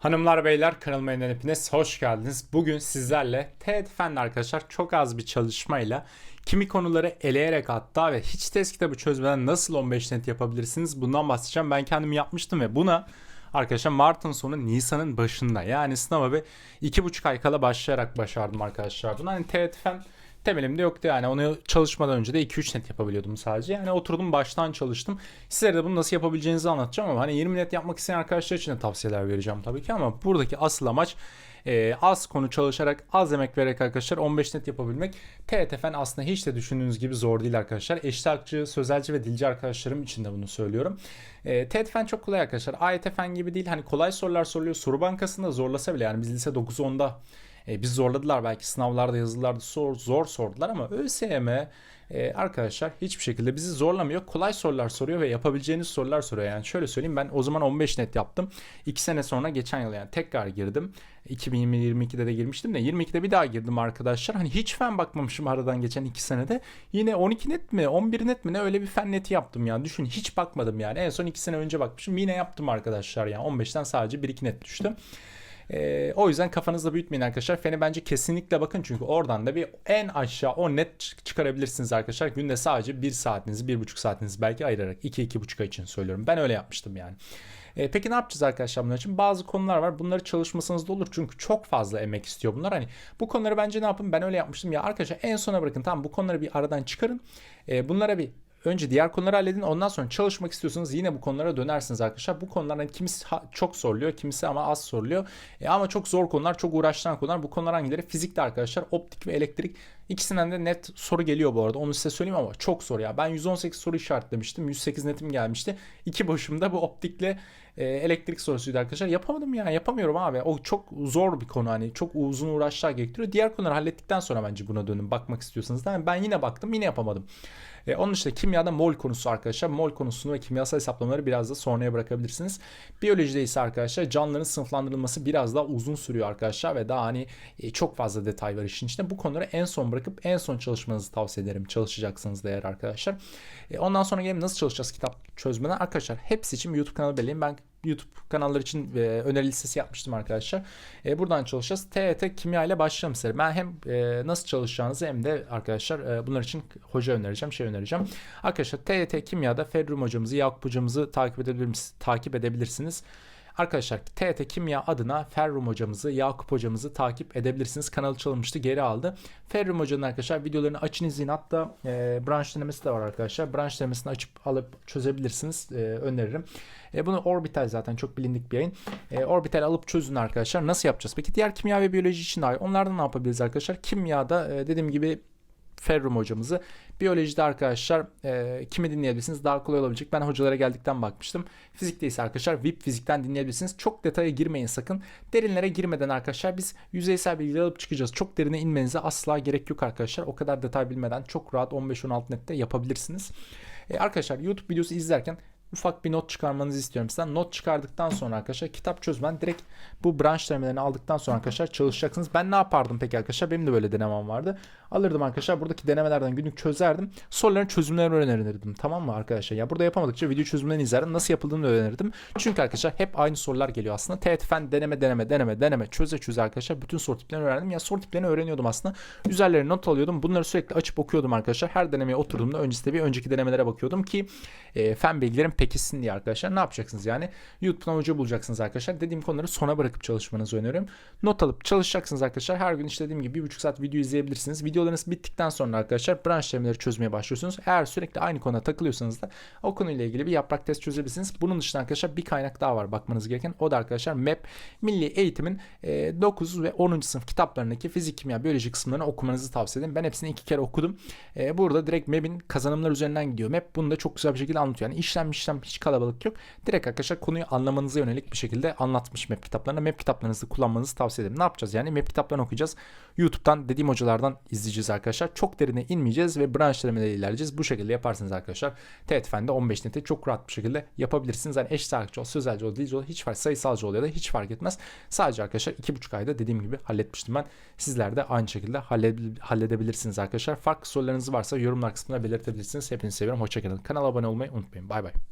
Hanımlar beyler kanalıma yeniden hepiniz hoş geldiniz. Bugün sizlerle TED Fen arkadaşlar çok az bir çalışmayla kimi konuları eleyerek hatta ve hiç test kitabı çözmeden nasıl 15 net yapabilirsiniz bundan bahsedeceğim. Ben kendim yapmıştım ve buna arkadaşlar Mart'ın sonu Nisan'ın başında yani sınava bir iki buçuk ay kala başlayarak başardım arkadaşlar. Bunu hani TED Fen temelimde yoktu yani. Onu çalışmadan önce de 2-3 net yapabiliyordum sadece. Yani oturdum baştan çalıştım. Sizlere de bunu nasıl yapabileceğinizi anlatacağım ama hani 20 net yapmak isteyen arkadaşlar için de tavsiyeler vereceğim tabii ki ama buradaki asıl amaç e, az konu çalışarak az emek vererek arkadaşlar 15 net yapabilmek. TETF'n aslında hiç de düşündüğünüz gibi zor değil arkadaşlar. Eşliakçı, sözelci ve dilci arkadaşlarım için de bunu söylüyorum. E, TETF'n çok kolay arkadaşlar. AYTF'n gibi değil. Hani kolay sorular soruluyor. Soru bankasında zorlasa bile yani biz lise 9-10'da e, biz zorladılar belki sınavlarda yazılarda zor, zor sordular ama ÖSYM e, arkadaşlar hiçbir şekilde bizi zorlamıyor. Kolay sorular soruyor ve yapabileceğiniz sorular soruyor. Yani şöyle söyleyeyim ben o zaman 15 net yaptım. 2 sene sonra geçen yıl yani tekrar girdim. 2020-22'de de girmiştim de 22'de bir daha girdim arkadaşlar. Hani hiç fen bakmamışım aradan geçen 2 senede. Yine 12 net mi 11 net mi ne öyle bir fen neti yaptım yani. Düşün hiç bakmadım yani. En son 2 sene önce bakmışım. Yine yaptım arkadaşlar yani. 15'ten sadece 1-2 net düştüm. E, o yüzden kafanızda büyütmeyin arkadaşlar. Fene bence kesinlikle bakın çünkü oradan da bir en aşağı o net çıkarabilirsiniz arkadaşlar. Günde sadece 1 saatinizi 1,5 saatinizi belki ayırarak 2-2,5 ay için söylüyorum. Ben öyle yapmıştım yani. E, peki ne yapacağız arkadaşlar bunlar için? Bazı konular var. Bunları çalışmasanız da olur. Çünkü çok fazla emek istiyor bunlar. Hani bu konuları bence ne yapın? Ben öyle yapmıştım. Ya arkadaşlar en sona bırakın. Tamam bu konuları bir aradan çıkarın. E, bunlara bir önce diğer konuları halledin. Ondan sonra çalışmak istiyorsanız yine bu konulara dönersiniz arkadaşlar. Bu konulardan kimisi çok soruluyor, kimisi ama az soruluyor. E ama çok zor konular, çok uğraştıran konular. Bu konular hangileri? Fizikte arkadaşlar, optik ve elektrik. İkisinden de net soru geliyor bu arada. Onu size söyleyeyim ama çok zor ya. Ben 118 soru işaretlemiştim. 108 netim gelmişti. İki başımda bu optikle e, elektrik sorusuydu arkadaşlar. Yapamadım ya. Yapamıyorum abi. O çok zor bir konu hani. Çok uzun uğraşlar gerektiriyor. Diğer konuları hallettikten sonra bence buna dönün. Bakmak istiyorsanız da. Yani ben yine baktım. Yine yapamadım. E, onun dışında kimyada mol konusu arkadaşlar. Mol konusunu ve kimyasal hesaplamaları biraz da sonraya bırakabilirsiniz. Biyolojide ise arkadaşlar canlıların sınıflandırılması biraz daha uzun sürüyor arkadaşlar ve daha hani e, çok fazla detay var işin içinde. Bu konuları en son bırakıp en son çalışmanızı tavsiye ederim. Çalışacaksınız da eğer arkadaşlar. E, ondan sonra gelin nasıl çalışacağız kitap çözmeden? Arkadaşlar hepsi için YouTube kanalı belirleyin. Ben YouTube kanalları için e, öneri listesi yapmıştım arkadaşlar. E, buradan çalışacağız. TET kimya ile başlayalım size. Ben hem e, nasıl çalışacağınızı hem de arkadaşlar e, bunlar için hoca önereceğim, şey önereceğim. Arkadaşlar TET kimyada Ferrum hocamızı, Yakup hocamızı takip edebilirsiniz. Takip edebilirsiniz. Arkadaşlar TET Kimya adına Ferrum hocamızı, Yakup hocamızı takip edebilirsiniz. Kanalı çalınmıştı geri aldı. Ferrum hocanın arkadaşlar videolarını açın izleyin. Hatta e, branş denemesi de var arkadaşlar. Branş denemesini açıp alıp çözebilirsiniz. E, öneririm. E, bunu Orbital zaten çok bilindik bir yayın. E, Orbital alıp çözün arkadaşlar. Nasıl yapacağız? Peki diğer kimya ve biyoloji için dahi onlardan ne yapabiliriz arkadaşlar? Kimyada e, dediğim gibi Ferrum hocamızı. Biyolojide arkadaşlar e, kimi dinleyebilirsiniz? Daha kolay olabilecek. Ben hocalara geldikten bakmıştım. Fizikte ise arkadaşlar VIP fizikten dinleyebilirsiniz. Çok detaya girmeyin sakın. Derinlere girmeden arkadaşlar biz yüzeysel bilgiler alıp çıkacağız. Çok derine inmenize asla gerek yok arkadaşlar. O kadar detay bilmeden çok rahat 15-16 nette yapabilirsiniz. E, arkadaşlar YouTube videosu izlerken ufak bir not çıkarmanızı istiyorum sizden. Not çıkardıktan sonra arkadaşlar kitap çözmen direkt bu branş denemelerini aldıktan sonra arkadaşlar çalışacaksınız. Ben ne yapardım peki arkadaşlar? Benim de böyle denemem vardı. Alırdım arkadaşlar buradaki denemelerden günlük çözerdim. Soruların çözümlerini öğrenirdim. Tamam mı arkadaşlar? Ya burada yapamadıkça video çözümlerini izlerdim. Nasıl yapıldığını öğrenirdim. Çünkü arkadaşlar hep aynı sorular geliyor aslında. TET fen deneme deneme deneme deneme çöze çöze arkadaşlar bütün soru tiplerini öğrendim. Ya soru tiplerini öğreniyordum aslında. Üzerlerine not alıyordum. Bunları sürekli açıp okuyordum arkadaşlar. Her denemeye oturduğumda öncesinde bir önceki denemelere bakıyordum ki e, fen bilgilerim pekişsin diye arkadaşlar. Ne yapacaksınız yani? YouTube'dan hoca bulacaksınız arkadaşlar. Dediğim konuları sona bırakıp çalışmanızı öneriyorum. Not alıp çalışacaksınız arkadaşlar. Her gün işte dediğim gibi bir buçuk saat video izleyebilirsiniz. Videolarınız bittikten sonra arkadaşlar branş terimleri çözmeye başlıyorsunuz. Eğer sürekli aynı konuda takılıyorsanız da o konuyla ilgili bir yaprak test çözebilirsiniz. Bunun dışında arkadaşlar bir kaynak daha var bakmanız gereken. O da arkadaşlar MEP Milli Eğitim'in 9 ve 10. sınıf kitaplarındaki fizik, kimya, biyoloji kısımlarını okumanızı tavsiye ederim. Ben hepsini iki kere okudum. Burada direkt MEP'in kazanımlar üzerinden gidiyor. MEP bunu da çok güzel bir şekilde anlatıyor. Yani işlem işlem hiç kalabalık yok. Direkt arkadaşlar konuyu anlamanıza yönelik bir şekilde anlatmış map kitaplarında. Map kitaplarınızı kullanmanızı tavsiye ederim. Ne yapacağız yani? Map kitaplarını okuyacağız. YouTube'dan dediğim hocalardan izleyeceğiz arkadaşlar. Çok derine inmeyeceğiz ve branş denemeleri ilerleyeceğiz. Bu şekilde yaparsınız arkadaşlar. TET Fen'de 15 neti çok rahat bir şekilde yapabilirsiniz. Yani eş sağlıkçı ol, sözelci ol, dilci ol, hiç fark sayısalcı ol ya da hiç fark etmez. Sadece arkadaşlar 2,5 ayda dediğim gibi halletmiştim ben. Sizler de aynı şekilde halledebilirsiniz arkadaşlar. Farklı sorularınız varsa yorumlar kısmına belirtebilirsiniz. Hepinizi seviyorum. Hoşçakalın. Kanala abone olmayı unutmayın. Bay bay.